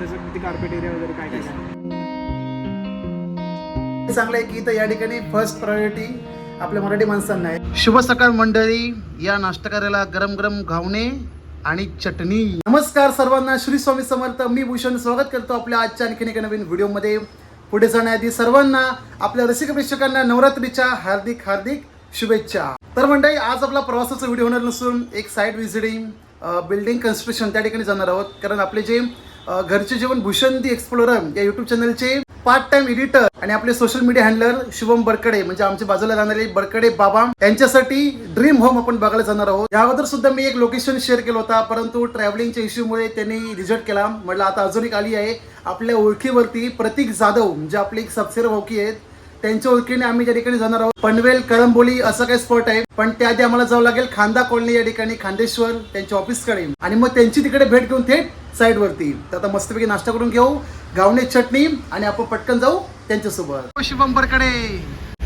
त्याचं किती carpet area वगैरे काय काय काय? चांगलं आहे की इथं या ठिकाणी फर्स्ट प्रायोरिटी आपल्या मराठी माणसांना आहे. शुभ सकाळ मंडळी या नाश्ता करायला गरम गरम घावणे आणि चटणी. नमस्कार सर्वांना श्री स्वामी समर्थ. मी भूषण स्वागत करतो आपल्या आजच्या आणखीन एका नवीन व्हिडिओमध्ये. पुढे जाण्याआधी सर्वांना आपल्या रसिक प्रेक्षकांना नवरात्रीच्या हार्दिक हार्दिक शुभेच्छा. तर मंडळी आज आपला प्रवासाचा व्हिडिओ होणार नसून एक साईड व्हिजिटिंग बिल्डिंग कन्स्ट्रक्शन त्या ठिकाणी जाणार आहोत. कारण आपले जे घरचे जेवण भूषण दी एक्सप्लोरम या युट्यूब चॅनलचे पार्ट टाइम एडिटर आणि आपले social media handler Shubham Barkade म्हणजे आमच्या बाजूला राहणारे बरकडे बाबा यांच्यासाठी ड्रीम होम आपण बघायला जाणार आहोत. या अगोदर सुद्धा मी एक लोकेशन शेअर केलं होता परंतु ट्रॅव्हलिंगच्या इश्यूमुळे त्यांनी रिजेक्ट केला. म्हटलं आता अजून एक आली आहे आपल्या ओळखीवरती प्रतीक जाधव जे आपले एक सबसेर भाऊकी आहेत त्यांच्या ओळखीने आम्ही त्या ठिकाणी जाणार आहोत पनवेल कळंबोली असं काही स्पॉट आहे. पण त्याआधी आम्हाला जावं लागेल खांदा कॉलनी या ठिकाणी खांदेश्वर त्यांच्या ऑफिसकडे आणि मग त्यांची तिकडे भेट घेऊन थेट साईड वरती. तर आता मस्तपैकी नाश्ता करून घेऊ गावणे चटणी आणि आपण पटकन जाऊ त्यांच्यासोबत. शुभम बरकडे.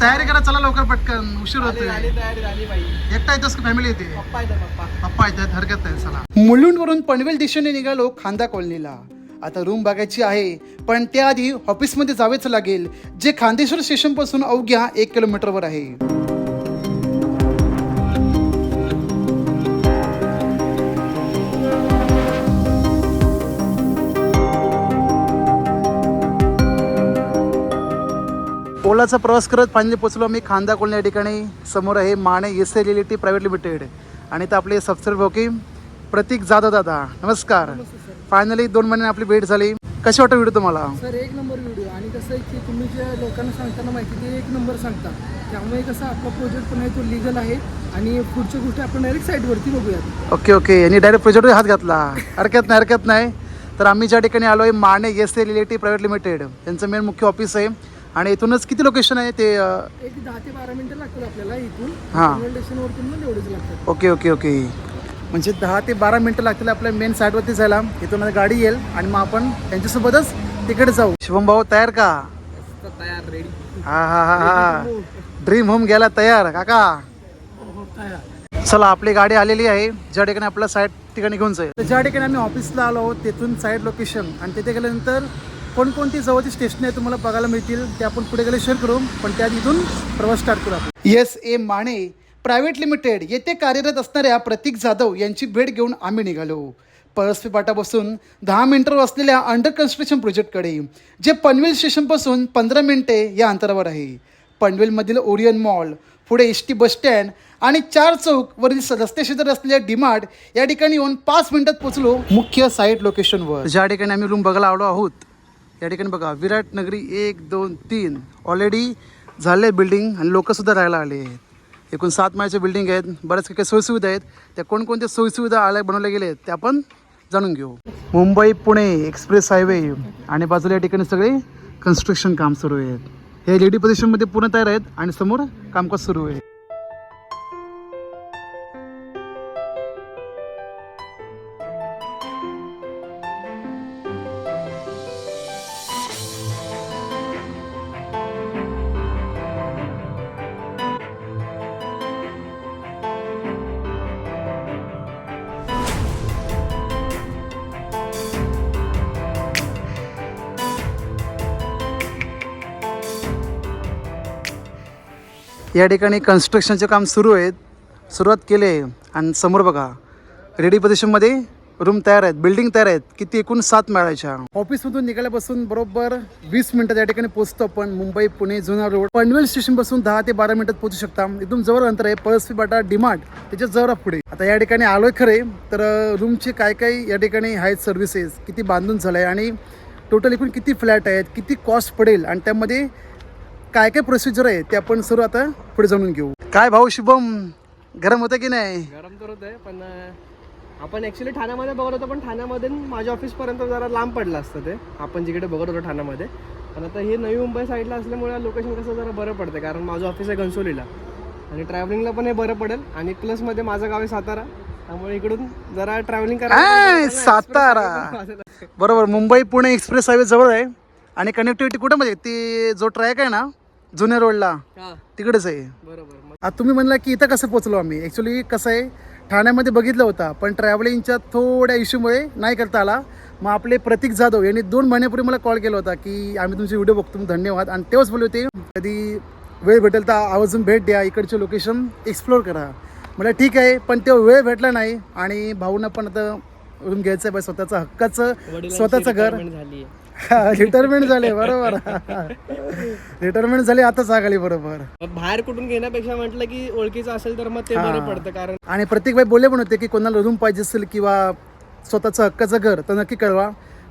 तयारी करा चला लवकर पटकन. उशीर होतोय. एकटा येतोस का? फॅमिली येते. पप्पा येतात पप्पा. पप्पा येतात हरकत नाही चला. मुलुंडवरून पनवेल दिशेने निघालो खांदा कॉलनीला. आता रूम बघायची आहे. पण त्याआधी ऑफिसमध्ये जावेच लागेल जे खांदेश्वर स्टेशनपासून अवघ्या एक किलोमीटरवर आहे. ओलाचा प्रवास करत फायनली पोचलो आम्ही खांदा कॉलनी या ठिकाणी. समोर आहे Mane S L L T private limited आणि तर आपले सबस्क्राईब भोकी प्रतीक जाधव दादा नमस्कार. फायनली दोन महिन्याने आपली भेट झाली. कशी वाटतं व्हिडिओ तुम्हाला? सर एक नंबर व्हिडिओ आणि कसं आहे की तुम्ही जे लोकांना सांगताना माहिती ते एक नंबर सांगता त्यामुळे कसं आपला प्रोजेक्ट पण आहे तो लिगल आहे. आणि पुढच्या गोष्टी आपण डायरेक्ट साईडवरती बघूयात. ओके ओके यांनी डायरेक्ट प्रोजेक्टवर हात घातला. हरकत नाही हरकत नाही. तर आम्ही ज्या ठिकाणी आलो आहे Mane S L L T private limited यांचं मेन मुख्य ऑफिस आहे. आणि इथूनच किती लोकेशन आहे ते एक दहा ते बारा मिनिटं लागतात आपल्याला इथून. हां. स्टेशनवरती पण एवढेच लागतात. ओके ओके ओके म्हणजे दहा ते बारा मिनटं लागतील आपल्या मेन साईडवरती जायला. इथून गाडी येईल आणि मग आपण त्यांच्यासोबतच तिकडे जाऊ. शुभम भाऊ तयार का? तयार रेडी हा हा हा हा. ड्रीम होम गेला तयार काका? तयार चला आपली गाडी आलेली आहे. ज्या ठिकाणी आपला साईड ठिकाणी घेऊन जाईल. ज्या ठिकाणी आम्ही ऑफिसला आलो आहोत तिथून साईड लोकेशन आणि तिथे गेल्यानंतर कोणकोणती जवळची स्टेशन आहे तुम्हाला बघायला मिळतील ते आपण पुढे गेले शेअर करू. पण त्या तिथून प्रवास स्टार्ट करू आपण. Yes A Mane. Private limited येथे कार्यरत असणाऱ्या प्रतीक जाधव यांची भेट घेऊन आम्ही निघालो. पळसपी पाटापासून दहा मिनिटावर असलेल्या अंडर कन्स्ट्रक्शन प्रोजेक्टकडे जे पनवेल स्टेशनपासून पंधरा मिनिटे या अंतरावर आहे. पनवेलमधील ओरियन मॉल पुढे एस टी बसस्टँड आणि चार चौक वरील स- रस्त्याशेजारी असलेल्या डिमार्ट या ठिकाणी येऊन पाच मिनिटात पोहोचलो मुख्य साईट लोकेशनवर ज्या ठिकाणी आम्ही रूम बघायला आलो आहोत या ठिकाणी बघा विराट नगरी एक दोन तीन. ऑलरेडी झाले बिल्डिंग आणि लोकंसुद्धा राहायला आले आहेत. एकूण सात माळ्याच्या बिल्डिंग आहेत बऱ्याच काही सोयीसुविधा आहेत. त्या कोणकोणत्या सोयीसुविधा आल्या बनवल्या गेल्या आहेत त्या आपण जाणून घेऊ. मुंबई पुणे एक्सप्रेस हायवे आणि बाजूला या ठिकाणी सगळे कन्स्ट्रक्शन काम सुरू आहेत. हे लेडी पोझिशनमध्ये पूर्ण तयार आहेत आणि समोर कामकाज सुरू आहे. या ठिकाणी कन्स्ट्रक्शनचे काम सुरू आहेत. सुरुवात केली आहे. आणि समोर बघा रेडी पोझिशनमध्ये रूम तयार आहेत बिल्डिंग तयार आहेत. किती एकूण सात मिळायच्या. ऑफिसमधून निघाल्यापासून बरोबर वीस मिनिटात या ठिकाणी पोहोचतो आपण. मुंबई पुणे जुना रोड. पनवेल स्टेशनपासून दहा ते बारा मिनिटात पोहोचू शकता. एकदम जवळ अंतर आहे. पळसपी बाटा डिमार्ट त्याच्याजवळ पुढे. आता या ठिकाणी आलोय खरे तर रूमचे काय काय या ठिकाणी आहेत सर्व्हिसेस किती बांधून झालं आहे आणि टोटल एकूण किती फ्लॅट आहेत? किती कॉस्ट पडेल? आणि त्यामध्ये काय काय प्रोसिजर आहे ते आपण सर्व आता पुढे जाणून घेऊ. काय भाऊ शुभम? गरम होतं की नाही? गरम तर होत आहे पण आपण ऍक्च्युली ठाण्यामध्ये बघत होतो पण ठाण्यामध्ये माझ्या ऑफिसपर्यंत जरा लांब पडलं असतं ते. आपण जिकडे बघत होतो ठाण्यामध्ये. पण आता हे नवी मुंबई साईडला असल्यामुळे लोकेशन कसं जरा बरं पडतं कारण माझं ऑफिस आहे घनसोलीला. आणि ट्रॅव्हलिंगला पण हे बरं पडेल. आणि प्लसमध्ये माझं गाव आहे सातारा. त्यामुळे इकडून जरा ट्रॅव्हलिंग आय, सातारा. बरोबर मुंबई पुणे एक्सप्रेस हायवे जवळ आहे. आणि कनेक्टिव्हिटी कुठं म्हणजे? ती जो ट्रॅक आहे ना जुन्या रोडला. हां. तिकडेच आहे. बरोबर मग. आता तुम्ही म्हणला की इथं कसं पोचलो आम्ही? ॲक्च्युली कसं आहे ठाण्यामध्ये बघितलं होता पण ट्रॅव्हलिंगच्या थोड्या इश्यूमुळे नाही करता आला. मग आपले प्रतीक जाधव यांनी दोन महिन्यापूर्वी मला कॉल केला होता की आम्ही तुमचे व्हिडिओ बघतो धन्यवाद. आणि तेव्हाच बोलले होते कधी वेळ भेटेल तर आवर्जून भेट द्या इकडचे लोकेशन एक्सप्लोर करा. मला ठीक आहे पण तेव्हा वेळ भेटला नाही आणि भाऊनं पण आता रूम घ्यायचं आहे बा स्वतःचं हक्काचं स्वतःचं घर. झाली रिटायरमेंट झाले बरोबर. रिटायरमेंट झाली आताच आगाली बरोबर. बाहेर कुठून घेण्यापेक्षा म्हटलं की ओळखीचं असेल तर मग ते. बरं पडतं कारण आणि प्रत्येक बाई बोलले पण होते की कोणाला रूम पाहिजे असेल किंवा स्वतःचं हक्काचं घर तर नक्की कळवा.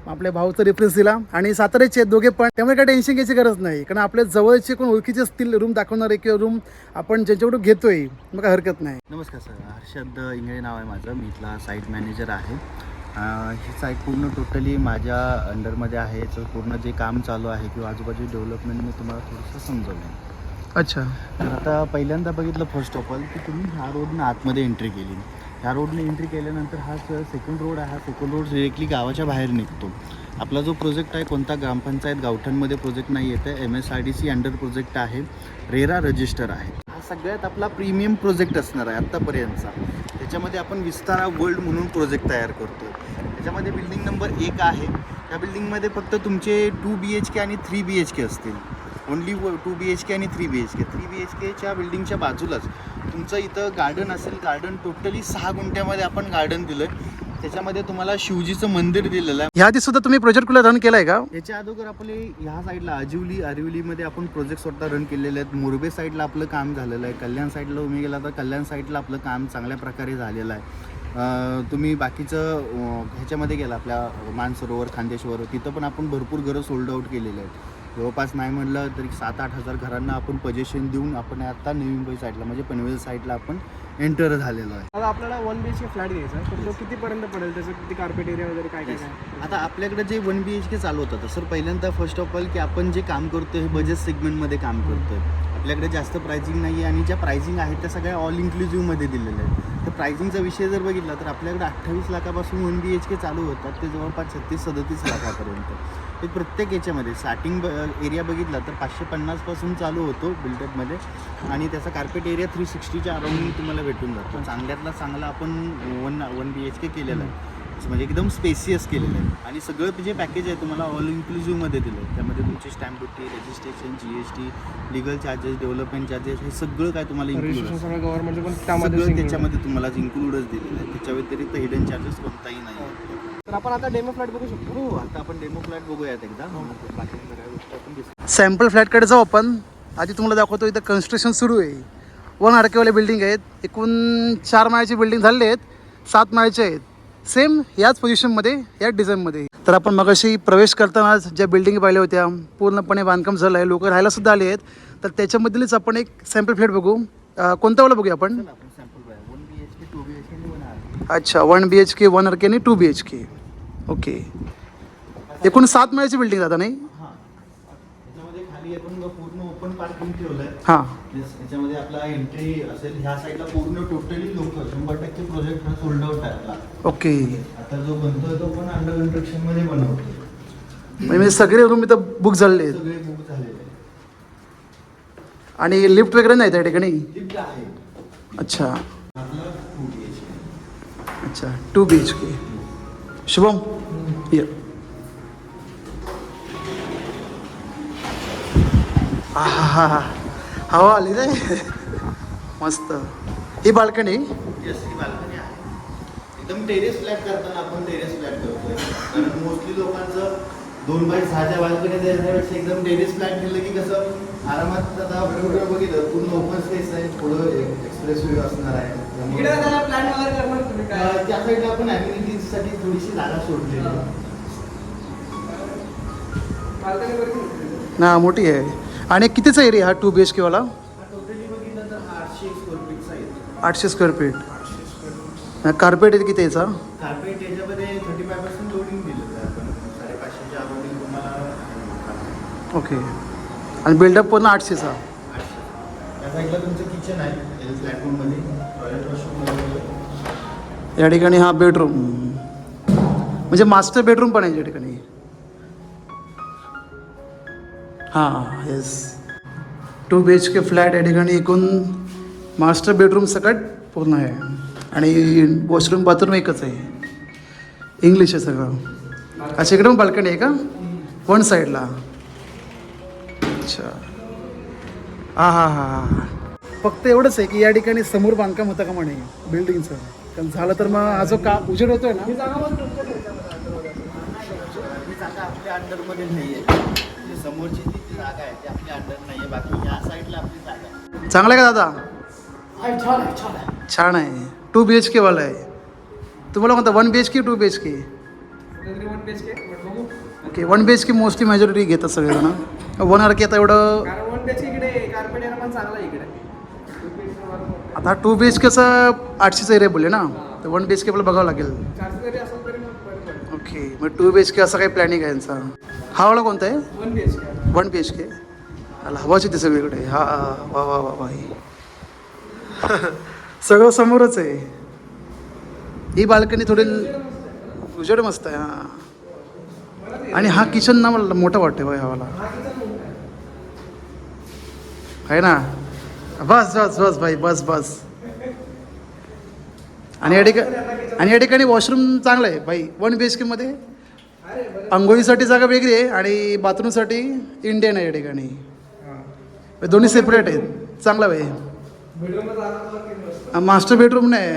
आपल्या भाऊचा रेफरन्स दिला. आणि साताऱ्याचे आहेत दोघे पण त्यामुळे काही टेन्शन घ्यायची गरज नाही. कारण आपल्या जवळचे कोण ओळखीचे असतील रूम दाखवणारे किंवा रूम आपण ज्यांच्याकडून घेतोय मग हरकत नाही. नमस्कार सर. हर्षद इंगळे नाव आहे माझं. मी इथला साईट मॅनेजर आहे. अं, ही साईट पूर्ण टोटली माझ्या अंडरमध्ये आहे. याचं पूर्ण जे काम चालू आहे किंवा आजूबाजू डेव्हलपमेंट मी तुम्हाला थोडंसं समजवलं आहे अच्छा. तर आता पहिल्यांदा बघितलं फर्स्ट ऑफ ऑल की तुम्ही ह्या रोडनं आतमध्ये एंट्री केली. ह्या रोडने एंट्री केल्यानंतर हा सेकंड रोड आहे हा सेकंड रोड डिरेक्टली गावाच्या बाहेर निघतो. आपला जो प्रोजेक्ट आहे कोणता ग्रामपंचायत गावठणमध्ये प्रोजेक्ट नाही येत आहे. M S R D C under project आहे. रेरा रजिस्टर आहे. हा सगळ्यात आपला प्रीमियम प्रोजेक्ट असणार आहे आत्तापर्यंतचा त्याच्यामध्ये आपण विस्तारा वर्ल्ड म्हणून प्रोजेक्ट तयार करतो त्याच्यामध्ये बिल्डिंग नंबर एक आहे. त्या बिल्डिंगमध्ये फक्त तुमचे टू बी एच के आणि थ्री बी एच के असतील. Only two B H K आणि three B H K three B H केच्या बिल्डिंगच्या बाजूलाच तुमचं इथं गार्डन असेल गार्डन टोटली सहा गुंठ्यामध्ये आपण गार्डन दिलं आहे त्याच्यामध्ये तुम्हाला शिवजीचं मंदिर दिलेलं आहे. ह्या आधी सुद्धा तुम्ही प्रोजेक्ट कुठला रन केलाय का? याच्या अगोदर आपले ह्या साईडला अजिवली अरिवलीमध्ये आपण प्रोजेक्ट स्वतः रन केलेले आहेत. मुरबे साईडला आपलं काम झालेलं आहे. कल्याण साईडला तुम्ही गेला तर कल्याण साईडला आपलं काम चांगल्या प्रकारे झालेलं आहे. तुम्ही बाकीचं ह्याच्यामध्ये गेला आपल्या मानसरोवर खांदेश्वर तिथं पण आपण भरपूर घरं सोल्ड आऊट केलेले आहेत. जवळपास नाही म्हटलं तरी सात आठ हजार घरांना आपण पजेशन देऊन आपण आता नवी मुंबई साईडला म्हणजे पनवेल साईडला आपण एंटर झालेलो आहे. आता आपल्याला one B H K flat घ्यायचा आहे. तर तो कितीपर्यंत पडेल? त्याचं किती कार्पेट एरिया वगैरे काय काय काय? आता आपल्याकडे जे वन बी एच के चालू होतं सर पहिल्यांदा फर्स्ट ऑफ ऑल की आपण जे काम करतोय हे बजेट सेगमेंटमध्ये काम करतोय. आपल्याकडे जास्त प्राइसिंग नाही आहे आणि ज्या प्राइसिंग आहेत त्या सगळ्या ऑल इन्क्लुझिव्हमध्ये दिलेल्या आहेत. तर प्राइसिंगचा विषय जर बघितला तर आपल्याकडे अठ्ठावीस लाखापासून वन बी एच के चालू होतात ते जवळपास छत्तीस सदतीस लाखापर्यंत. ते प्रत्येक याच्यामध्ये स्टार्टिंग एरिया बघितला तर पाचशे पन्नासपासून चालू होतो बिल्डअपमध्ये आणि त्याचा कार्पेट एरिया थ्री सिक्स्टीच्या अराउंड तुम्हाला भेटून जातो. चांगल्यातला चांगला आपण one one B H K केलेला आहे. म्हणजे एकदम स्पेसियस केलेलं आहे. आणि सगळं जे पॅकेज आहे तुम्हाला ऑल इन्क्लुझिव्हमध्ये दिलं आहे. त्यामध्ये तुमची stamp duty registration G S T legal charges development charges हे सगळं काय तुम्हाला रजिस्ट्रेशन इन्क्लूड त्याच्यामध्ये तुम्हाला इन्क्लूडच दिलेलं आहे. त्याच्या व्यतिरिक्त हिडन चार्जेस कोणताही नाही आहे. तर आपण आता डेमो फ्लॅट बघू शकतो. हो आता आपण डेमो फ्लॅट बघूयात एकदा. बाकी सगळ्या गोष्टी आपण discuss सॅम्पल फ्लॅटकडे जाऊ आपण. आधी तुम्हाला दाखवतो इथं कन्स्ट्रक्शन सुरू आहे. वन आर केवाले बिल्डिंग आहेत. एकूण चार माळ्याची बिल्डिंग झालेली आहेत. सात माळ्याचे आहेत. सेम याच पोझिशनमध्ये याच डिझाईनमध्ये तर आपण मगाशी प्रवेश करतानाच ज्या बिल्डिंग पाहिल्या होत्या पूर्णपणे बांधकाम झालं आहे. लोक राहायला सुद्धा आले आहेत. तर त्याच्यामधलीच आपण एक सॅम्पल फ्लॅट बघू. अं, कोणता वाला बघूया आपण? अच्छा one B H K one R K आणि two B H K okay एकूण सात माळ्याची बिल्डिंग जाता नाही? ओपन पार्किंग ठेवलं आहे हां. आपला एंट्री असेल ह्या साईडला पूर्ण टोटली लोक शंभर टक्के प्रोजेक्ट हा सोल्ड आउट आहे आपला. ओके. आता जो बनतोय तो पण अंडर कन्स्ट्रक्शनमध्ये बनवतो म्हणजे सगळे रूम इथं बुक झालेले आहेत. सगळे बुक झालेले आणि लिफ्ट वगैरे नाही त्या ठिकाणी? लिफ्ट आहे. अच्छा. आपला टू बी एच के अच्छा two B H K Shubham ये हा हा हा हवा आली रे. मस्त. ही बाल्कनी? येस ही बाल्कनी आहे. एकदम टेरेस फ्लॅट करताना आपण टेरेस फ्लॅट करतोय. कारण मोस्टली लोकांचं दोन बाय सहाच्या बाल्कनी देण्यापेक्षा एकदम टेरेस फ्लॅट दिलं की कसं आरामात आता बरोबर बघितलं पूर्ण ओपन स्पेस आहे पुढं एक्सप्रेस वे असणार आहे. प्लॅन वगैरे करणार तुम्ही काय? अं, त्या साईडला आपण ॲम्युनिटीजसाठी थोडीशी जागा सोडलेली. ना मोठी आहे. आणि कितीचा एरिया हा टू बी एच केवाला आठशे स्क्वेअर फीट कार्पेट आहे किती याचा? ओके आणि बिल्डअप पूर्ण आठशेचा? या ठिकाणी हा बेडरूम म्हणजे मास्टर बेडरूम पण आहे या ठिकाणी. हां yes two B H K flat या ठिकाणी एकूण मास्टर बेडरूम सकट पूर्ण आहे. आणि वॉशरूम बाथरूम एकच आहे. इंग्लिश आहे सगळं. अच्छा इकडे पण बाल्कनी आहे का? वन साईडला अच्छा. हा हा हा हां. फक्त एवढंच आहे की या ठिकाणी समोर बांधकाम होतं का म्हणे? बिल्डिंगचं कारण झालं तर मग हा जो का उजेड होतोय ना. ही समोरची जी जी जागा आहे ती आपल्या अंडर नाही आहे बाकी या साईडला आपली जागा आहे चांगलं आहे का दादा आहे, छान आहे छान आहे छान आहे टू बी एच केवाला आहे तुम्हाला कोणता one B H K two B H K one B H K बघू okay one B H K mostly majority घेतात सगळेजण वन आर के आता एवढं कारण वन बी एच इकडे कार्पेट एरिया पण चांगला आहे इकडे आता टू बी एच केचं आठशेचा एरिया बोलले ना तर वन बी एच के आपल्याला बघावं लागेल चारशे जरी असेल तरी मग बरं पडेल ओके मग टू बी एच के असं काही प्लॅनिंग आहे यांचा हा वाला कोणता आहे? वन बी एच के आला हवाची ते सगळीकडे. हा वा वा वा वा सगळं समोरच आहे. ही बाल्कनी थोडी उजेड मस्त आहे हा. आणि हा किचन ना मला मोठा वाटते बाय हवाला आहे ना? बस बस बस भाई बस बस. आणि या ठिकाणी आणि या ठिकाणी वॉशरूम चांगलं आहे भाई. वन बी एच केमध्ये आंघोळीसाठी जागा वेगळी आहे आणि बाथरूमसाठी इंडियन आहे या ठिकाणी. दोन्ही सेपरेट आहेत. चांगला बेडरूमला मास्टर बेडरूम नाही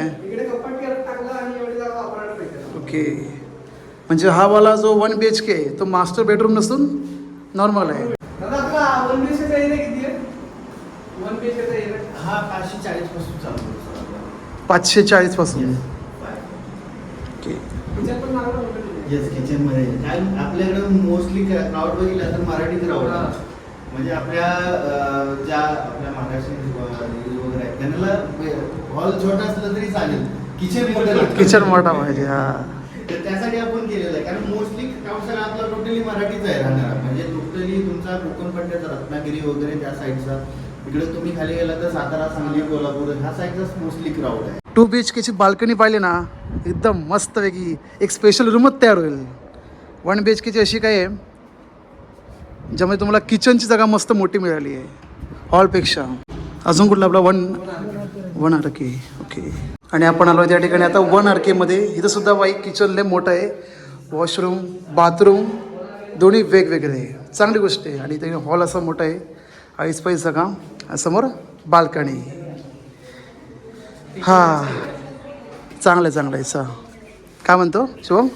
ओके म्हणजे हा वाला जो वन बी एच के तो मास्टर बेडरूम नसून नॉर्मल आहे. दादा आपला वन येस किचनमध्ये काय आपल्याकडे मोस्टली क्राऊड बघितला तर मराठी क्राऊड. म्हणजे आपल्या ज्या आपल्या महाराष्ट्रीय वगैरे आहेत त्यांना हॉल छोटा असला तरी चालेल. किचन मोठं. किचन मोठा पाहिजे हा. तर त्यासाठी आपण केलेलं आहे. कारण मोस्टली सगळा आपला टोटली मराठीच आहे राहणार. म्हणजे टोटली तुमचा कोकण पट्ट्याचा रत्नागिरी वगैरे त्या साईडचा इकडे तुम्ही खाली गेला तर सातारा सांगली कोल्हापूर ह्या साईडचाच मोस्टली क्राऊड आहे. टू बी एच केची बाल्कनी पाहिली ना एकदम मस्तपैकी एक स्पेशल रूमच तयार होईल. वन बी एच केची अशी काय आहे ज्यामध्ये तुम्हाला किचनची जागा मस्त मोठी मिळाली आहे. हॉलपेक्षा अजून कुठला आपला one one R K okay आणि आपण आलो त्या ठिकाणी आता वन आर केमध्ये इथं सुद्धा बाई किचन लय मोठं आहे. वॉशरूम बाथरूम दोन्ही वेगवेगळे. आहे चांगली गोष्ट आहे. आणि इथे हॉल असा मोठा आहे. आईस पाईस सगळा. समोर? बाल्कनी. हां. चांगलं आहे चांगलं आहे सा काय म्हणतो शिवम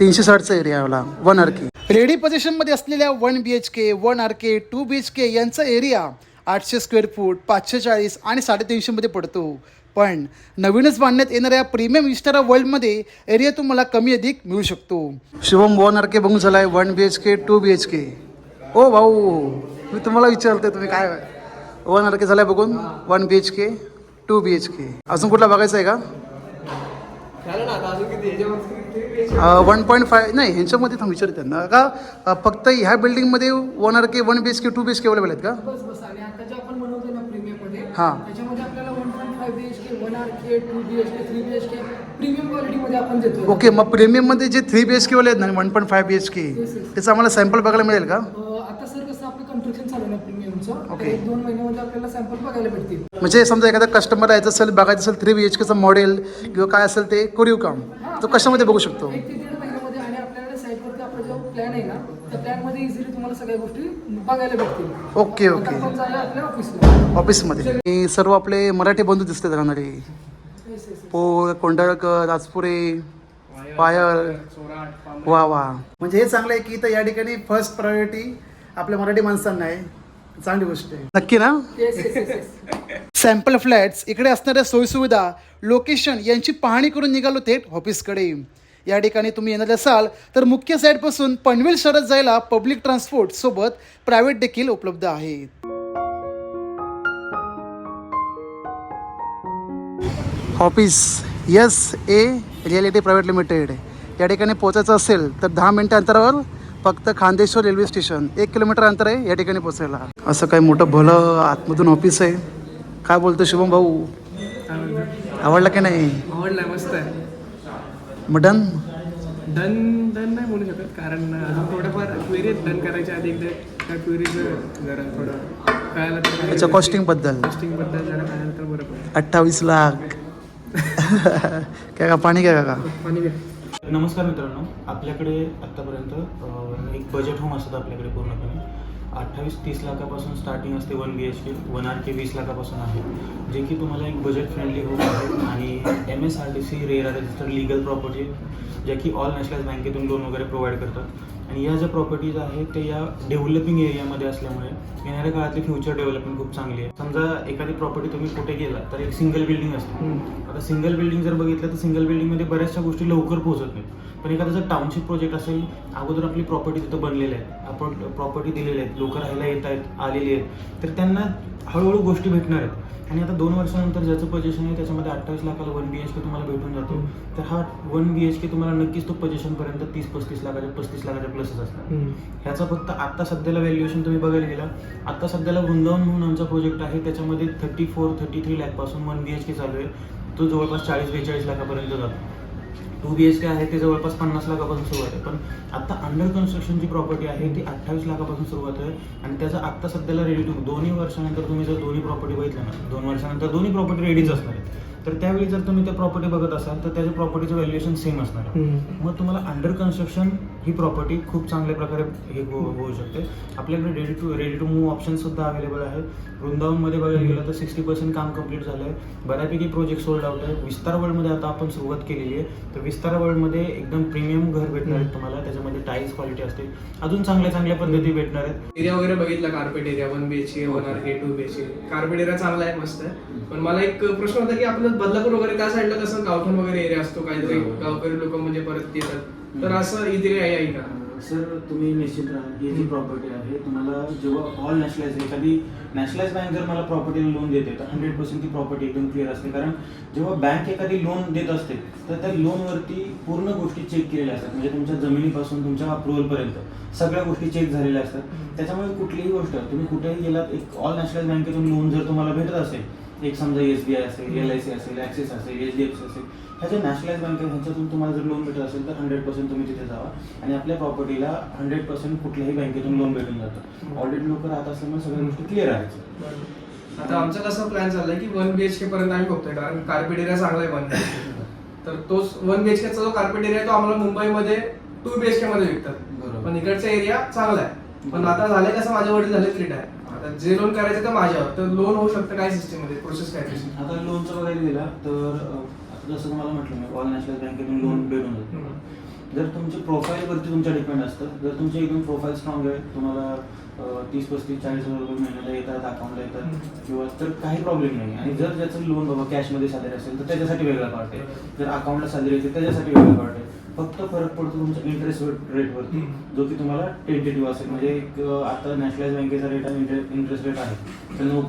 तीनशे साठचा एरिया आला वन आर के रेडी पोझिशनमध्ये असलेल्या one B H K one R K two B H K यांचा एरिया आठशे स्क्वेअर फूट पाचशे चाळीस आणि साडेतीनशेमध्ये पडतो. पण नवीनच बांधण्यात येणाऱ्या प्रीमियम विस्टारा वर्ल्डमध्ये एरिया तुम्हाला कमी अधिक मिळू शकतो. शिवम वन आर के बघून झाला आहे one B H K two B H K ओ भाऊ. मी तुम्हाला विचारते तुम्ही काय वन आर के झालं आहे बघून? One B H K two B H K अजून कुठला बघायचं आहे का? ना? वन पॉईंट फाय नाही ह्यांच्यामध्ये थांब विचार त्यांना. का फक्त ह्या बिल्डिंगमध्ये one R K one B H K two B H K available आहेत का? ना हां. के के के के ओके मग प्रीमियममध्ये जे थ्री बी एच केवाले आहेत ना one point five B H K त्याचं आम्हाला सॅम्पल बघायला मिळेल का अं, आता सर कसं आपलं कन्स्ट्रक्शन चालू आहे ओके. एक दोन महिन्यामध्ये आपल्याला सॅम्पल बघायला भेटतील. म्हणजे समजा एखादा कस्टमर यायचं असेल बघायचं असेल थ्री बी एच केचं मॉडेल किंवा काय असेल ते कोरीव काम तो कशामध्ये बघू शकतो? एक ते दीड महिन्यामध्ये आणि आपल्याकडे साईटवरती आपला जो प्लॅन आहे ना त्या प्लॅनमध्ये इझिली तुम्हाला सगळ्या गोष्टी बघायला भेटतील. ओके आता ओके आपण जाऊया आपल्या ऑफिसला ऑफिसमध्ये आणि सर्व आपले मराठी बंधू दिसतात राहणारे. पोळ कोंडाळकर राजपुरे पायल. वा वा. म्हणजे हे चांगलं आहे की इथं या ठिकाणी फर्स्ट प्रायोरिटी आपल्या मराठी माणसांना आहे. चांगली गोष्ट आहे. नक्की ना? Yes yes yes yes sample flats इकडे असणाऱ्या सोयीसुविधा लोकेशन यांची पाहणी करून निघालो थेट ऑफिसकडे या ठिकाणी तुम्ही येणार असाल तर मुख्य साईडपासून पनवेल शहरात जायला पब्लिक ट्रान्सपोर्ट सोबत प्रायव्हेट देखील उपलब्ध आहेत office S A realty private limited या ठिकाणी पोचायचं असेल तर दहा मिनटं अंतरावर फक्त खांदेश्वर रेल्वे स्टेशन एक किलोमीटर अंतर आहे या ठिकाणी पोचायला असं काही मोठं भलं आतमधून ऑफिस आहे. काय बोलतो शुभम भाऊ? आवडलं की नाही? आवडलाय मस्त आहे. मग डन? डन डन नाही म्हणू शकत कारण अजून थोडंफार क्वेरी डन करायच्या आधी एकदा त्या क्वेरीचं जरा थोडं कळायला तर त्याच्या कॉस्टिंगबद्दल कॉस्टिंगबद्दल जरा कळायला तर बरं पडेल. अठ्ठावीस लाख. काय का पाणी काय का? पाणी घ्या. नमस्कार मित्रांनो आपल्याकडे आत्तापर्यंत एक बजेट होम असतात आपल्याकडे पूर्णपणे. अठ्ठावीस तीस लाखापासून स्टार्टिंग असते one B H K one R K वीस लाखापासून आहे. जे की तुम्हाला एक बजेट फ्रेंडली होम आहे आणि M S R T C RERA register legal property ज्या की ऑल नॅशनल बँकेतून लोन वगैरे प्रोव्हाइड करतात. आणि या ज्या प्रॉपर्टीज आहेत ते या डेव्हलपिंग एरियामध्ये असल्यामुळे येणाऱ्या काळातली फ्युचर डेव्हलपमेंट खूप चांगली आहे. समजा एखादी प्रॉपर्टी तुम्ही कुठे गेला तर एक सिंगल बिल्डिंग असते. आता सिंगल बिल्डिंग जर बघितलं तर सिंगल बिल्डिंगमध्ये बऱ्याचशा गोष्टी लवकर पोहोचत नाहीत. पण एखादा जर टाउनशिप प्रोजेक्ट असेल अगोदर आपली प्रॉपर्टी तिथं बनलेल्या आहेत आपण प्रॉपर्टी दिलेल्या आहेत. लोक राहायला येत आहेत आलेली आहेत. तर त्यांना हळूहळू गोष्टी भेटणार आहेत. आणि आता दोन वर्षानंतर ज्याचं पोझिशन आहे त्याच्यामध्ये अठ्ठावीस लाखाला वन बी एच के तुम्हाला भेटून जातो. तर हा वन बी एच के तुम्हाला नक्कीच तो पोझिशनपर्यंत तीस पस्तीस लाखाच्या पस्तीस लाखाच्या प्लसच असणार. ह्याचा फक्त आत्ता सध्याला व्हॅल्युएशन तुम्ही बघायला गेला आत्ता सध्याला वृंदावन म्हणून आमचा प्रोजेक्ट आहे. त्याच्यामध्ये थर्टी फोर थर्टी थ्री लॅकपासून वन बी एच के चालू आहे. तो जवळपास चाळीस बेचाळीस लाखापर्यंत जातो. टू बी एच के आहे ते जवळपास पन्नास लाखापासून सुरुवात आहे. पण आता अंडर कन्स्ट्रक्शनची प्रॉपर्टी आहे ती अठ्ठावीस लाखापासून सुरुवात आहे. आणि त्याचा आत्ता सध्याला रेडी टू दोन्ही वर्षानंतर तुम्ही जर दोन्ही प्रॉपर्टी बघितल्या ना दोन वर्षानंतर दोन्ही प्रॉपर्टी रेडीच असणार आहे तर त्यावेळी जर तुम्ही त्या प्रॉपर्टी बघत असाल तर त्याच्या प्रॉपर्टीचं व्हॅल्युएशन सेम असणार आहे. मग तुम्हाला अंडर कन्स्ट्रक्शन ही प्रॉपर्टी खूप चांगल्या प्रकारे हे हो- होऊ शकते. आपल्याकडे ready to ready to move option सुद्धा अवेलेबल आहे वृंदावनमध्ये बघायला गेलं तर सिक्स्टी पर्सेंट काम कंप्लीट झालं आहे. बऱ्यापैकी प्रोजेक्ट सोल्ड आउट आहे विस्तार वर्ल्डमध्ये आता आपण सुरुवात केलेली आहे. तर विस्तार वर्ल्डमध्ये एकदम प्रीमियम घर भेटणार आहेत तुम्हाला. त्याच्यामध्ये टाईल्स क्वालिटी असते. अजून चांगल्या चांगल्या पद्धती भेटणार आहेत. एरिया वगैरे बघितला carpet area one B H K one R K two B H K carpet area चांगला आहे मस्त आहे. पण मला एक प्रश्न होता की आपलं बदलापूर वगैरे त्या साईडला कसं गावठण वगैरे एरिया असतो? काहीतरी. गावकरी लोक म्हणजे परत येतात. तर असं इथे आहे का? सर तुम्ही निश्चित राहा ही जी प्रॉपर्टी आहे तुम्हाला जेव्हा ऑल नॅशनलाइज एखादी नॅशनलाइज बँक जर मला प्रॉपर्टीला लोन देते तर हंड्रेड पर्सेंट ती प्रॉपर्टी एकदम क्लिअर असते. कारण जेव्हा बँक एखादी लोन देत असते तर त्या लोनवरती पूर्ण गोष्टी चेक केलेल्या असतात. म्हणजे तुमच्या जमिनीपासून तुमच्या अप्रुव्हलपर्यंत सगळ्या गोष्टी चेक झालेल्या असतात. त्याच्यामुळे कुठलीही गोष्ट तुम्ही कुठेही गेलात एक ऑल नॅशनलाइज बँकेतून लोन जर तुम्हाला भेटत असेल एक समजा एस बी आय असेल एल आय सी असेल ॲक्सिस असेल एच डी एफ सी असेल ह्या ज्या नॅशनलाइज बँक आहे ह्याच्यातून तुम्हाला जर लोन भेटत असेल तर हंड्रेड पर्सेंट तुम्ही तिथे जावा. आणि आपल्या प्रॉपर्टीला हंड्रेड पर्सेंट कुठल्याही बँकेतून लोन भेटून जातं. ऑलरेडी लोक राहत असल्यामुळे सगळ्या गोष्टी क्लिअर आहेत. आता आमचा कसा प्लॅन चाललाय की वन बी एच के पर्यंत आम्ही बघतोय कारण कार्पेट एरिया चांगला आहे वन तर तोच वन बी एच केचा जो कार्पेट एरिया आहे तो आम्हाला मुंबईमध्ये टू बी एच के मध्ये विकतात. बरोबर. पण इकडचा एरिया चांगला आहे. पण आता झालंय कसं माझे वडील झाले रिटायर आता जे लोन करायचं तर माझ्यावर. तर लोन होऊ शकतं काय सिस्टीममध्ये? प्रोसेस काय? आता लोनचं बघायला गेला तर जसं तुम्हाला म्हटलं मी ऑल नॅशनल बँकेतून लोन भेटून जातं. जर तुमच्या प्रोफाईलवरती तुमच्या डिपेंड असतं जर तुमची एकदम प्रोफाईल स्ट्रॉंग आहे तुम्हाला तीस पस्तीस चाळीस हजार रुपये महिन्याला येतात अकाउंटला येतात. किंवा तर काही प्रॉब्लेम नाही. आणि जर ज्याचं लोन बाबा कॅशमध्ये सॅलरी असेल तर त्याच्यासाठी वेगळा पार्ट आहे. जर अकाउंटला सॅलरी येते त्याच्यासाठी वेगळा पार्ट आहे. फक्त फरक पडतो तुमच्या इंटरेस्ट रेटवरती. जो की तुम्हाला टेंटेटिव्ह असेल. म्हणजे एक आता नॅशनलाइज बँकेचा रेट इंटरेस्ट रेट आहे. तर नऊ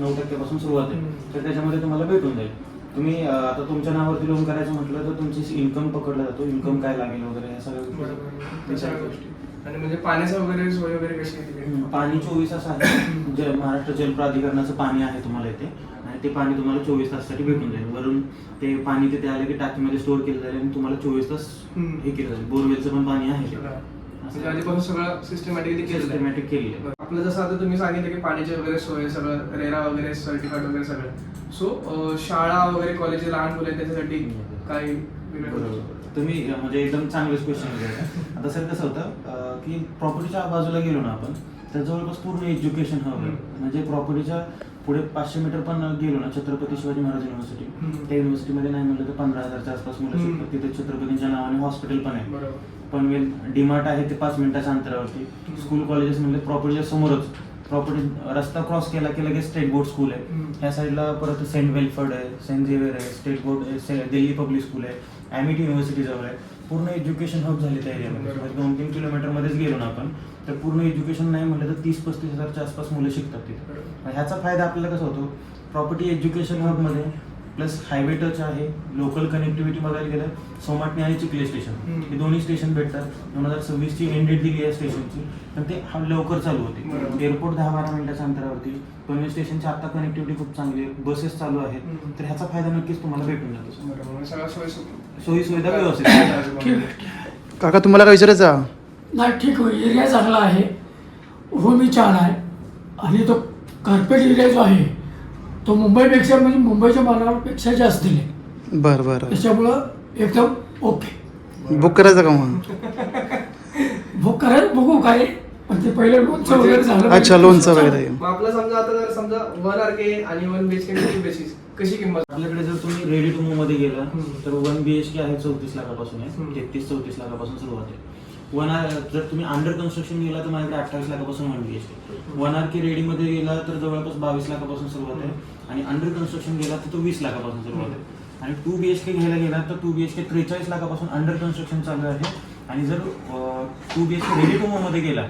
नऊ टक्क्यापासून सुरुवात आहे. तर त्याच्यामध्ये तुम्हाला भेटून जाईल. तुम्ही अं, आता तुमच्या नावावरती लोन करायचं म्हटलं तर तुमची इन्कम पकडला जातो. इन्कम काय लागेल वगैरे ह्या सगळ्या गोष्टी. बरोबर. त्या सगळ्या गोष्टी. आणि म्हणजे पाण्याचं वगैरे सोय वगैरे कशी आहे तिकडे? पाणी चोवीस तास आहे. जे महाराष्ट्र जल प्राधिकरणाचं पाणी आहे तुम्हाला इथे. आणि ते पाणी तुम्हाला चोवीस ताससाठी भेटून जाईल. वरून ते पाणी तिथे आले की टाकीमध्ये स्टोअर केलं जाईल आणि तुम्हाला चोवीस तास हम्म. हे केलं जाईल. बोरवेलचं पण पाणी आहे. म्हणजे आधीपासून सगळं सिस्टमॅटिकली केलं सिस्टमॅटिक केलेलं आहे. आपलं जसं आता तुम्ही सांगितलं की पाण्याची वगैरे सोय सगळं रेरा वगैरे सर्टिफिकेट वगैरे सगळं. सो शाळा वगैरे कॉलेज लहान मुलं आहेत त्याच्यासाठी काही वेगळं बरोबर. तुम्ही अं, म्हणजे एकदम चांगलेच क्वेश्चन विचारता आता सर कसं होतं अं, की प्रॉपर्टीच्या बाजूला गेलो ना आपण तर जवळपास पूर्ण एज्युकेशन हवं. हम्म. म्हणजे प्रॉपर्टीच्या पुढे पाचशे मीटर पण गेलो ना छत्रपती शिवाजी महाराज युनिव्हर्सिटी. त्या युनिव्हर्सिटीमध्ये नाही म्हणलं तर पंधरा हजारच्या आसपास मुलं. शिकतात तिथे छत्रपतींच्या नावाने हॉस्पिटल पण आहे बरोबर पनवेल डीमार्ट आहे ते पाच मिनिटाच्या अंतरावरती. स्कूल कॉलेजेस म्हणजे प्रॉपर्टीच्या समोरच प्रॉपर्टी रस्ता क्रॉस केला की लगेच स्टेट बोर्ड स्कूल आहे. ह्या साईडला परत सेंट वेलफर्ड आहे सेंट झेवियर आहे state board Delhi public school आहे ॲमिटी युनिव्हर्सिटी जवळ आहे पूर्ण एज्युकेशन हब झाले त्या एरियामध्ये. म्हणजे दोन तीन किलोमीटरमध्येच गेलो ना आपण तर पूर्ण एज्युकेशन नाही म्हटलं तर तीस पस्तीस हजारच्या आसपास मुलं शिकतात तिथे. ह्याचा फायदा आपल्याला कसा होतो? प्रॉपर्टी एज्युकेशन हबमध्ये प्लस हायवे टच आहे लोकल कनेक्टिव्हिटी बघायला गेलं सोमाटणे आणि चिखले स्टेशन. हे दोन्ही स्टेशन भेटतात. दोन हजार सव्वीसची एंड डेट दिली आहे स्टेशनची पण ते लवकर चालू होते. एअरपोर्ट दहा बारा मिनिटाच्या अंतरावरती. पनवेल स्टेशनची आता कनेक्टिव्हिटी खूप चांगली आहे. बसेस चालू आहेत. तर ह्याचा फायदा नक्कीच तुम्हाला भेटून जातो. सोयी सु- सोयी सुविधा व्यवस्थित आहे. काका तुम्हाला काय विचारायचं? नाही ठीक आहे. एरिया चांगला आहे. भूमी छान आहे. आणि तो कार्पेट एरिया जो आहे तो मुंबईपेक्षा म्हणजे मुंबईच्या मानापेक्षा जास्त आहे. बरं बरं. त्याच्यामुळं एकदम ओके. बुक करायचं का मग? बुक करायला बघू काय. पण ते पहिले लोनचं वगैरे झालं अच्छा पाहिजे. लोनचं वगैरे. मग आपलं समजा आता जर समजा वन आर के आणि one B H K basis कशी किंमत? आपल्याकडे जर तुम्ही रेडी टू मूवमध्ये गेला. तर वन बी एच के आहे चौतीस लाखापासून आहे. तेहतीस चौतीस लाखापासून सुरुवात आहे. वन आर जर तुम्ही अंडर कन्स्ट्रक्शन गेला तर माझ्याकडे अठ्ठावीस लाखापासून one B H K one R K ready मध्ये गेला तर जवळपास बावीस लाखापासून सुरुवात आहे. आणि अंडर कन्स्ट्रक्शन गेला तर तो वीस लाखापासून सुरुवात आहे. आणि टू बी एच के घ्यायला गेला तर टू बी एच के त्रेचाळीस लाखापासून अंडर कन्स्ट्रक्शन चालू आहे. आणि जर two B H ready to मध्ये गेला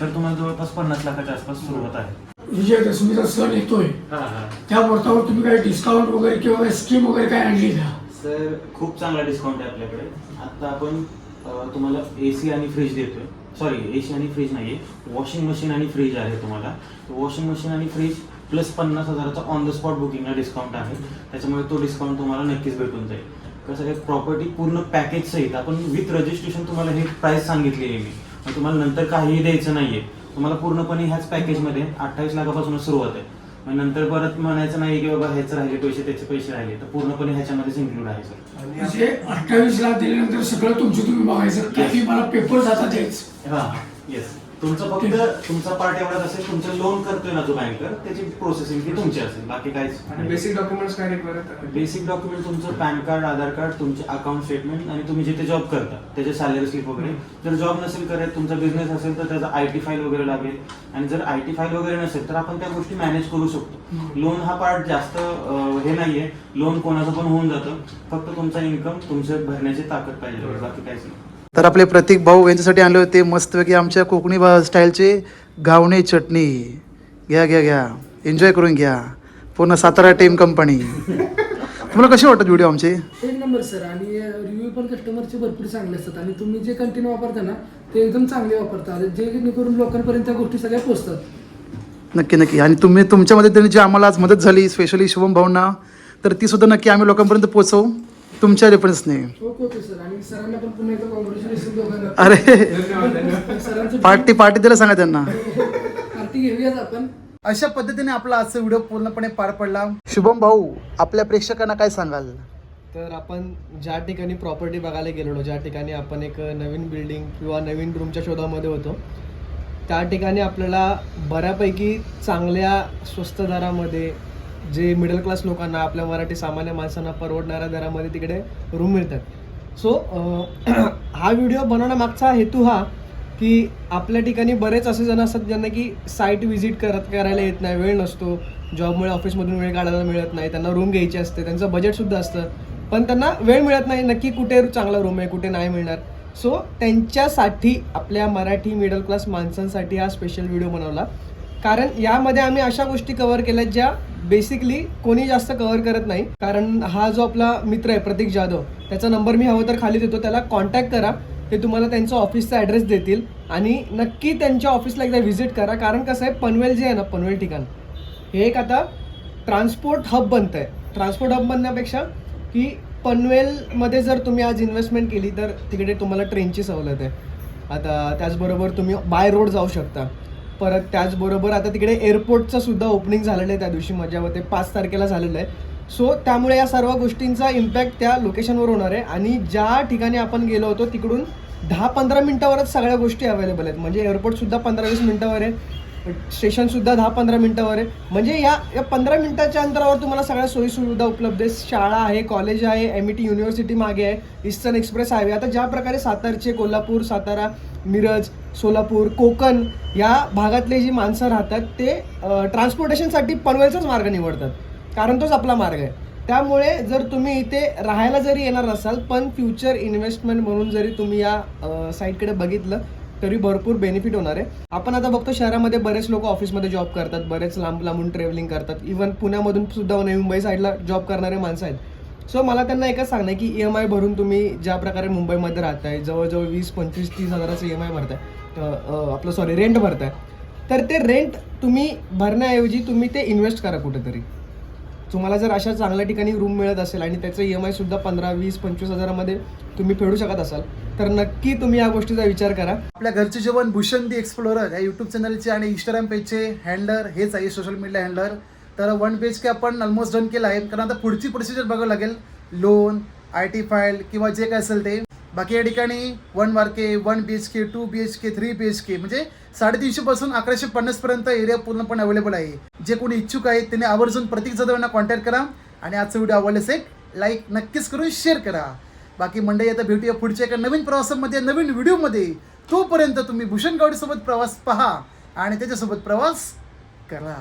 तर तुम्हाला जवळपास पन्नास लाखाच्या आसपास सुरुवात आहे. विजयदशमीचा सण येतोय. त्या मुहूर्तावर तुम्ही काही डिस्काउंट वगैरे किंवा स्कीम वगैरे काय आणली का? सर खूप चांगला डिस्काउंट आहे आपल्याकडे. आता आपण तुम्हाला ए सी आणि फ्रीज देतोय. सॉरी ए सी आणि फ्रीज नाही आहे वॉशिंग मशीन आणि फ्रीज आहे तुम्हाला. वॉशिंग मशीन आणि फ्रीज प्लस पन्नास हजाराचा ऑन द स्पॉट बुकिंगला डिस्काउंट आहे. त्याच्यामुळे तो डिस्काउंट तुम्हाला नक्कीच भेटून जाईल. कसं आहे प्रॉपर्टी पूर्ण पॅकेज सहित आपण विथ रजिस्ट्रेशन तुम्हाला हे प्राइस सांगितली आहे मी तुम्हाला नंतर काहीही द्यायचं नाहीये. तुम्हाला पूर्णपणे ह्याच पॅकेजमध्ये अठ्ठावीस लाखापासून सुरुवात आहे. मग नंतर परत म्हणायचं नाही की बाबा ह्याचं राहिले पैसे त्याचे पैसे राहिले. तर पूर्णपणे ह्याच्यामध्येच इन्क्लूड आहे सर. म्हणजे अठ्ठावीस लाख दिल्यानंतर सगळं तुमचं तुम्ही बघायचं. मला पेपर जातात तेच हा येस तुमचं फक्त तुमचा पार्ट एवढाच असेल तुमचं लोन करतोय ना जो बँकर त्याची प्रोसेसिंग ही तुमची असेल बाकी काहीच आणि बेसिक डॉक्युमेंट्स काय रिक्वायर आहेत बेसिक डॉक्युमेंट तुमचं पॅन कार्ड आधार कार्ड तुमचे अकाउंट स्टेटमेंट आणि तुम्ही जिथे जॉब करता त्याचे सॅलरी स्लिप वगैरे. जर जॉब नसेल करत तुमचा बिझनेस असेल तर त्याचा आय टी फाईल वगैरे लागेल. आणि जर आय टी फाईल वगैरे नसेल तर आपण त्या गोष्टी मॅनेज करू शकतो. लोन हा पार्ट जास्त अं, हे नाहीये. लोन कोणाचं पण होऊन जातं. फक्त तुमचा इन्कम तुमचं भरण्याची ताकद पाहिजे. बाकी काहीच नाही. तर आपले प्रतीक भाऊ यांच्यासाठी आणले होते मस्तपैकी आमच्या कोकणी स्टाईलचे घावणे चटणी. घ्या घ्या घ्या. एन्जॉय करून घ्या. पूर्ण सातारा टीम कंपनी तुम्हाला कसे वाटतात व्हिडिओ आमचे? एक नंबर सर आणि रिव्ह्यू पण कस्टमरचे भरपूर चांगले असतात. आणि तुम्ही जे कंटिन्यू वापरता ना ते एकदम चांगले वापरता. जेणेकरून लोकांपर्यंत त्या गोष्टी सगळ्या पोहोचतात. नक्की नक्की. आणि तुम्ही तुमच्यामध्ये त्यांनी जी आम्हाला आज मदत झाली स्पेशली शुभम भाऊंना तर ती सुद्धा नक्की आम्ही लोकांपर्यंत पोहोचवू. तुमच्या रेफरन्सने ओके ओके सर. आणि सरांना पण पुन्हा एकदा कॉंग्रॅच्युलेशन दोघांना अरे. सरांचं पार्टी पार्टी द्यायला सांगा त्यांना. पार्टी घेऊयाच आपण. अशा पद्धतीने आपला आजचा व्हिडिओ पूर्णपणे पार पडला. शुभम भाऊ आपल्या प्रेक्षकांना काय सांगाल? तर आपण ज्या ठिकाणी प्रॉपर्टी बघायला गेलेलो ज्या ठिकाणी आपण एक नवीन बिल्डिंग किंवा नवीन रूमच्या शोधामध्ये होतो त्या ठिकाणी आपल्याला बऱ्यापैकी चांगल्या स्वस्त दरामध्ये जे मिडल क्लास लोकांना आपल्या मराठी सामान्य माणसांना परवडणाऱ्या दरामध्ये तिकडे रूम मिळतात. सो हा व्हिडिओ बनवण्यामागचा हेतू हा की आपल्या ठिकाणी बरेच असे जण असतात ज्यांना की साईट व्हिजिट करत करायला येत नाही वेळ नसतो. जॉबमुळे ऑफिसमधून वेळ काढायला मिळत नाही. त्यांना रूम घ्यायची असते. त्यांचं बजेटसुद्धा असतं. पण त्यांना वेळ मिळत नाही. नक्की कुठे चांगला रूम आहे कुठे नाही मिळणार. सो त्यांच्यासाठी आपल्या मराठी मिडल क्लास माणसांसाठी हा स्पेशल व्हिडिओ बनवला. कारण यामध्ये आम्ही अशा गोष्टी कव्हर केल्या ज्या बेसिकली कोणी जास्त कव्हर करत नाही. कारण हा जो आपला मित्र आहे प्रतीक जाधव त्याचा नंबर मी हवं तर खाली देतो. त्याला कॉन्टॅक्ट करा. ते तुम्हाला त्यांचा ऑफिसचा ॲड्रेस देतील. आणि नक्की त्यांच्या ऑफिसला एकदा व्हिजिट करा. कारण कसं आहे पनवेल जे आहे ना पनवेल ठिकाण हे एक आता ट्रान्सपोर्ट हब बनतं आहे ट्रान्सपोर्ट हब बनण्यापेक्षा की पनवेलमध्ये जर तुम्ही आज इन्व्हेस्टमेंट केली तर तिकडे तुम्हाला ट्रेनची सवलत आहे. आता त्याचबरोबर तुम्ही बाय रोड जाऊ शकता. परत त्याचबरोबर आता तिकडे एअरपोर्टचं सुद्धा ओपनिंग झालेलं आहे त्या दिवशी मजा होते. पाच तारखेला झालेलं आहे. सो त्यामुळे या सर्व गोष्टींचा इम्पॅक्ट त्या लोकेशनवर होणार आहे. आणि ज्या ठिकाणी आपण गेलो होतो तिकडून दहा पंधरा मिनटावरच सगळ्या गोष्टी अवेलेबल आहेत. म्हणजे एअरपोर्टसुद्धा पंधरा वीस मिनटावर आहे. स्टेशनसुद्धा दहा पंधरा मिनटावर आहे. म्हणजे या या पंधरा मिनटाच्या अंतरावर तुम्हाला सगळ्या सोयी सुविधा उपलब्ध आहे शाळा आहे कॉलेज आहे एम ई टी युनिव्हर्सिटी मागे आहे ईस्टर्न एक्सप्रेस हायवे आता ज्या प्रकारे सातारचे कोल्हापूर सातारा मिरज सोलापूर कोकण या भागातले जी माणसं राहतात ते ट्रान्सपोर्टेशनसाठी पनवेलचाच मार्ग निवडतात. कारण तोच आपला मार्ग आहे. त्यामुळे जर तुम्ही इथे राहायला जरी येणार असाल पण फ्युचर इन्व्हेस्टमेंट म्हणून जरी तुम्ही या साईटकडे बघितलं तरी भरपूर बेनिफिट होणार आहे. आपण आता बघतो शहरामध्ये बरेच लोक ऑफिसमध्ये जॉब करतात बरेच लांब लांबून ट्रॅव्हलिंग करतात. इव्हन पुण्यामधून सुद्धा नवी मुंबई साईडला जॉब करणारे माणसं आहेत. सो मला त्यांना एकच सांगणं आहे की ई एम आय भरून तुम्ही ज्या प्रकारे मुंबईमध्ये राहताय जवळजवळ वीस पंचवीस तीस हजाराचं ई एम आय भरताय आपलं सॉरी रेंट भरताय तर ते रेंट तुम्ही भरण्याऐवजी तुम्ही ते इन्व्हेस्ट करा कुठेतरी. तुम्हाला जर अशा चांगल्या ठिकाणी रूम मिळत असेल आणि त्याचं ई एम आयसुद्धा पंधरा वीस पंचवीस हजारामध्ये तुम्ही फेडू शकत असाल तर नक्की तुम्ही या गोष्टीचा विचार करा. आपल्या घरचे जेवण भूषण दी एक्सप्लोरर या यूट्यूब चॅनलचे आणि इंस्टाग्राम पेजचे हँडलर हेच आहे सोशल मीडिया हँडलर तर वन पेज के आपण ऑलमोस्ट डन केलं आहे. कारण आता पुढची प्रोसिजर बघावं लागेल. लोन आय टी फाईल किंवा जे काय असेल ते. बाकी या ठिकाणी one R K one B H K two B H K three B H K म्हणजे साडेतीनशे पासून अकराशे पन्नास पर्यंत एरिया पूर्णपणे अवेलेबल आहे. जे कोणी इच्छुक आहेत त्यांनी आवर्जून प्रतीक जाधवांना कॉन्टॅक्ट करा आणि आजचा व्हिडिओ आवडल्यास एक लाईक नक्कीच करून शेअर करा. बाकी मंडळी आता भेटूया पुढच्या एका नवीन प्रवासामध्ये नवीन व्हिडिओमध्ये तोपर्यंत तुम्ही भूषण गावडीसोबत प्रवास पहा आणि त्याच्यासोबत प्रवास करा.